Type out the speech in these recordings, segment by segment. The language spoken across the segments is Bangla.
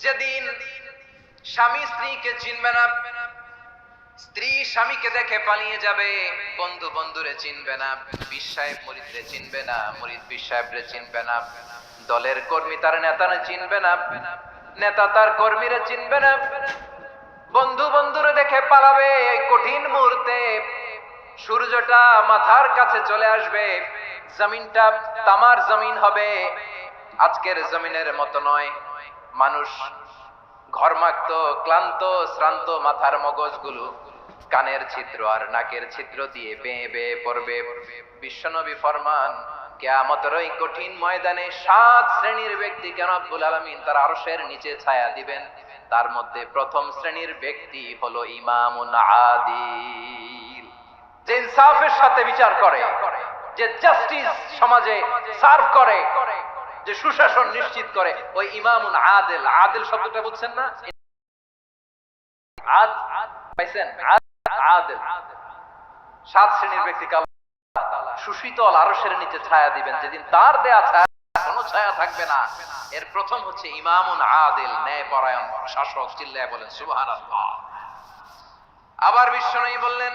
যেদিন স্বামী স্ত্রীকে চিনবে না, স্ত্রী স্বামীকে দেখে পালিয়ে যাবে, বন্ধু বন্ধুরে চিনবে না বিশ্বাহেব মরিদরে চিনবে না, মরিদ বিশ্বাহেবরে চিনবে না, দলের কর্মী তার নেতারে চিনবে না, নেতা তার কর্মীরা চিনবে না, বন্ধু বন্ধুরে দেখে পালাবে, এই কঠিন মুহূর্তে সূর্যটা মাথার কাছে চলে আসবে, জমিনটা তামার জমিন হবে। আজকের জমিনের মতো নয়। মানুষ ঘরমাক্ত, ক্লান্ত, শ্রান্ত মাথার মগজগুলো কানের ছিদ্র আর নাকের ছিদ্র দিয়ে বেয়ে বেয়ে পড়বে। বিশ্বনবী ফরমান কেয়ামতের ওই কঠিন ময়দানে সাত শ্রেণির ব্যক্তি কেন আব্বুল আলমিন তার নিচে ছায়া দিবেন? তার মধ্যে প্রথম শ্রেণির ব্যক্তি হলো ইমামুন যে ইনসাফের সাথে বিচার করে যে জাস্টিস সমাজে সার্ভ করে, যে সুশাসন নিশ্চিত করে, ওই ইমামুন আদেল। আদেল শব্দটা বুঝছেন না? সাত শ্রেণির সুশীতল আরশের নিচে ছায়া দিবেন। যেদিন তার দেয়া ছায়া, কোনো ছায়া থাকবে না। এর প্রথম হচ্ছে ইমামুন আদিল ন্যায় পরায়ণ শাসক, চিল্লায় বলেন, সুবহানাল্লাহ। আবার বিশ্বনবী বললেন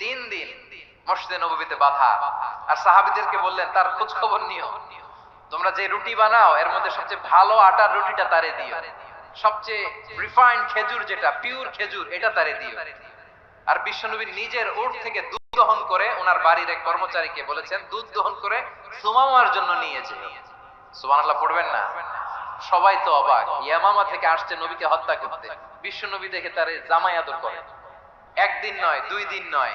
তিন দিন মসজিদে নবীতে বাধা। আর সাহাবিদেরকে বললেন, তার খোঁজ খবর নিও। তোমরা যে রুটি বানাও, এর মধ্যে সবচেয়ে ভালো আটার রুটিটা তারে দিও। সবচেয়ে রিফাইন্ড খেজুর যেটা পিওর খেজুর, এটা তারে দিও। আর নিজের ওট থেকে দুধ দহন করে ওনার বাড়ির এক কর্মচারীকে বলেছেন, দুধ দহন করে সুমামার জন্য নিয়েছে পড়বেন না? সবাই তো অবাক। ইয়ামামা থেকে আসছে নবীকে হত্যা করতে। দেখে তারে জামাই আদর করে। একদিন নয়, দুই দিন নয়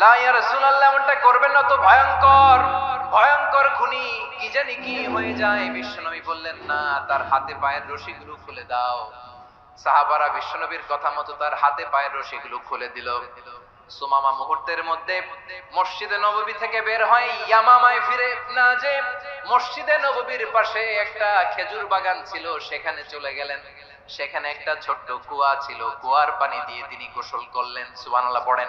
এমনটা করবেন না তো ভয়ঙ্কর। ভয়ঙ্কর খুনি কি জানি কি হয়ে যায়। বিশ্বনবী বললেন, না, তার হাতে পায়ের রশিগুলো খুলে দাও। সাহাবারা বিশ্বনবীর কথা মতো তার হাতে পায়ের রশিগুলো খুলে দিল। সুমামা মুহূর্তের মধ্যে মসজিদে নববী থেকে বের হয়, ইয়ামামায় ফিরে না যে মসজিদে নববীর পাশে একটা খেজুর বাগান ছিল, সেখানে চলে গেলেন। সেখানে একটা ছোট্ট কুয়া ছিল, কুয়ার পানি দিয়ে তিনি গোসল করলেন। সুবহানাল্লাহ, পড়েন।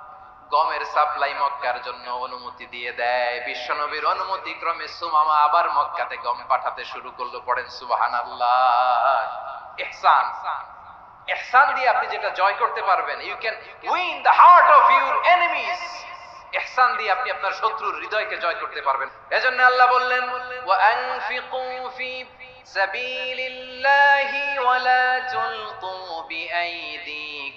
গমের সাপ্লাই মক্কার জন্য অনুমতি দিয়ে দেয়। বিশ্বনবীর অনুমতি ক্রমে সুমামা আবার মক্কাতে গম পাঠাতে শুরু করল, পড়েন সুবাহান আল্লাহ ইহসান ইহসান দিয়ে আপনি যেটা জয় করতে পারবেন you can win the heart of your enemies দিয়ে আপনি আপনার শত্রুর হৃদয়কে জয় করতে পারবেন। এজন্য আল্লাহ বললেন ওয়া আনফিকু ফি সাবিলিল্লাহি ওয়া লা তুলকু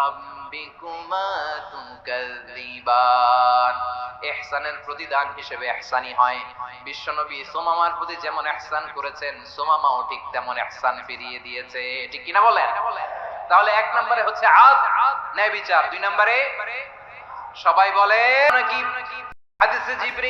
রাব্বিকুমা তুকাযিবান ইহসানের প্রতিদান হিসেবে হয়। বিশ্বনবী সোমামার প্রতি যেমন ইহসান করেছেন, সোমামাও ঠিক তেমন ইহসান ফিরিয়ে দিয়েছে। ঠিক কিনা বলেন? তাহলে এক নম্বরে হচ্ছে আদ ন্যায় বিচার দুই নম্বরে সবাই বলে নাকি হাদিসে আলাইহিস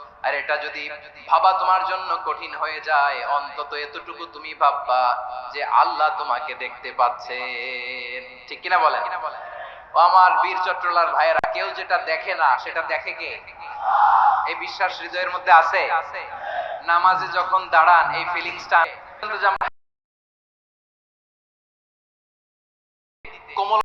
আর এটা যদি ভাবা তোমার জন্য কঠিন হয়ে যায়, অন্তত এতটুকু তুমি ভাববা যে আল্লাহ তোমাকে দেখতে পাচ্ছেন ঠিক কিনা বলেন? ও আমার বীর চট্টলার ভাইয়েরা, কেউ যেটা দেখে না, সেটা দেখে কে? এই বিশ্বাস হৃদয়ের মধ্যে আছে? নামাজে যখন দাঁড়ান, এই ফিলিংসটা কোমল